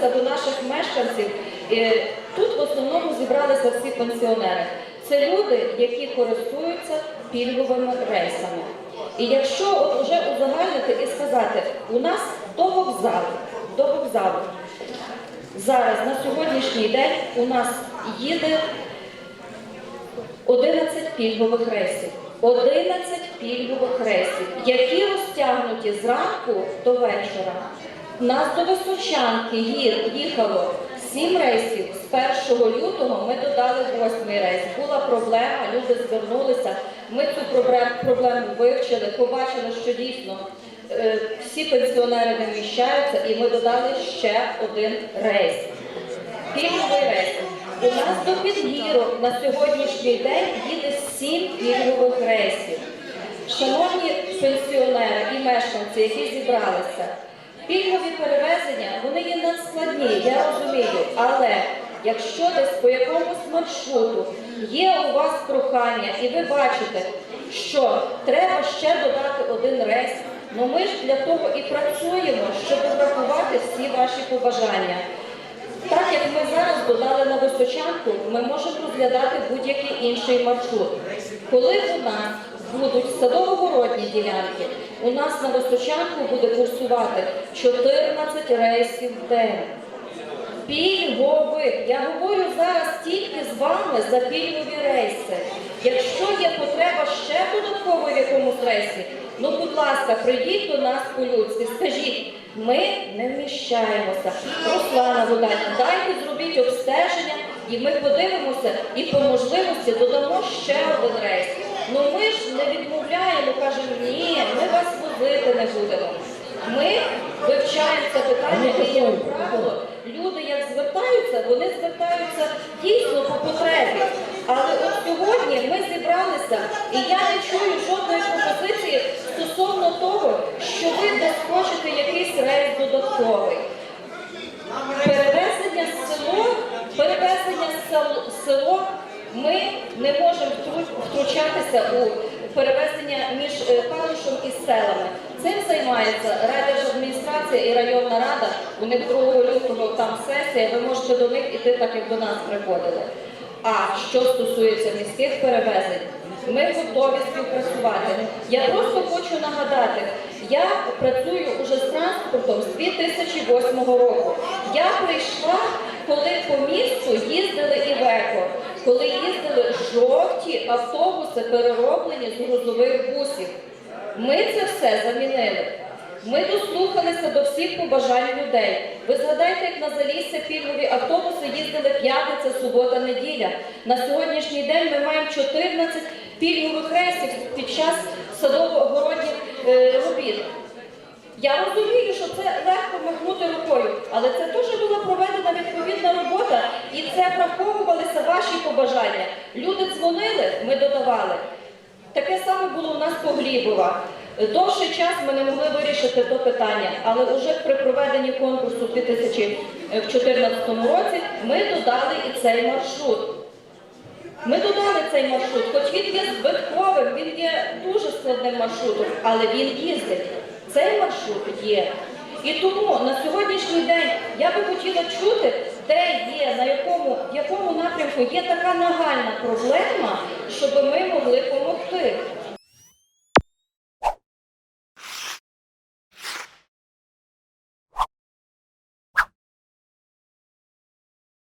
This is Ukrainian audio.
до наших мешканців. Тут в основному зібралися всі пенсіонери. Це люди, які користуються пільговими рейсами. І якщо от уже узагальнити і сказати, у нас до вокзалу, до вокзалу зараз на сьогоднішній день у нас їде 11 пільгових рейсів. 11 пільгових рейсів, які розтягнуті зранку до вечора. Нас до Височанки ї- їхало 7 рейсів. З 1 лютого ми додали 8 рейс. Була проблема, люди звернулися. Ми цю проблему вивчили, побачили, що дійсно е, всі пенсіонери не і ми додали ще один рейс. Пільговий рейс. У нас до Підгірок на сьогоднішній день їде сім пільгових рейсів. Шановні пенсіонери і мешканці, які зібралися, пільгові перевезення вони є надскладні, я розумію, але якщо десь по якомусь маршруту є у вас прохання, і ви бачите, що треба ще додати один рейс, ну ми ж для того і працюємо, щоб врахувати всі ваші побажання. Так як ми зараз додали на височанку, ми можемо розглядати будь-який інший маршрут. Коли у нас будуть садово-городні ділянки, у нас на височанку буде курсувати 14 рейсів в день. Пільгових. Я говорю зараз тільки з вами за пільгові рейси. Якщо є потреба ще додатково в якомусь рейсі, ну будь ласка, прийдіть до нас по-людськи, скажіть, ми не вміщаємося. Руслана Будайна, дайте зробіть обстеження, і ми подивимося і по можливості додамо ще один рейс. Ну ми ж не відмовляємо, кажемо, ні, ми вас возити не будемо. Ми вивчаємо це питання і як правило, люди як звертаються, вони звертаються дійсно по потребі. Але от сьогодні ми зібралися, і я не чую жодної пропозиції стосовно того, що ви десь хочете якийсь рейс додатковий. Перевезення з село, перевезення з сел- село ми не можемо втручатися у перевезення між е, і селами. Цим займається райдержадміністрація і районна рада. У них 2 лютого там сесія. Ви можете до них іти так, як до нас приходили. А що стосується міських перевезень, ми готові співпрацювати. Я просто хочу нагадати, я працюю уже з транспортом з 2008 року. Я прийшла, коли по місту їздили Івеко, коли їздили жовті автобуси, перероблені з грузових бусів. Ми це все замінили. Ми дослухалися до всіх побажань людей. Ви згадайте, як на Залісся пільгові автобуси їздили п'ятниця, субота, неділя. На сьогоднішній день ми маємо 14 пільгових рейсів під час садово-огородніх е, робіт. Я розумію, що це легко махнути рукою, але це теж була проведена відповідна робота, і це враховувалися ваші побажання. Люди дзвонили, ми додавали. Таке саме було у нас по Глібова. Довший час ми не могли вирішити то питання, але вже при проведенні конкурсу в 2014 році ми додали і цей маршрут. Ми додали цей маршрут, хоч він є збитковим, він є дуже складним маршрутом, але він їздить. Цей маршрут є. І тому на сьогоднішній день я би хотіла чути, де є, на якому, в якому напрямку є така нагальна проблема, щоб ми могли допомогти.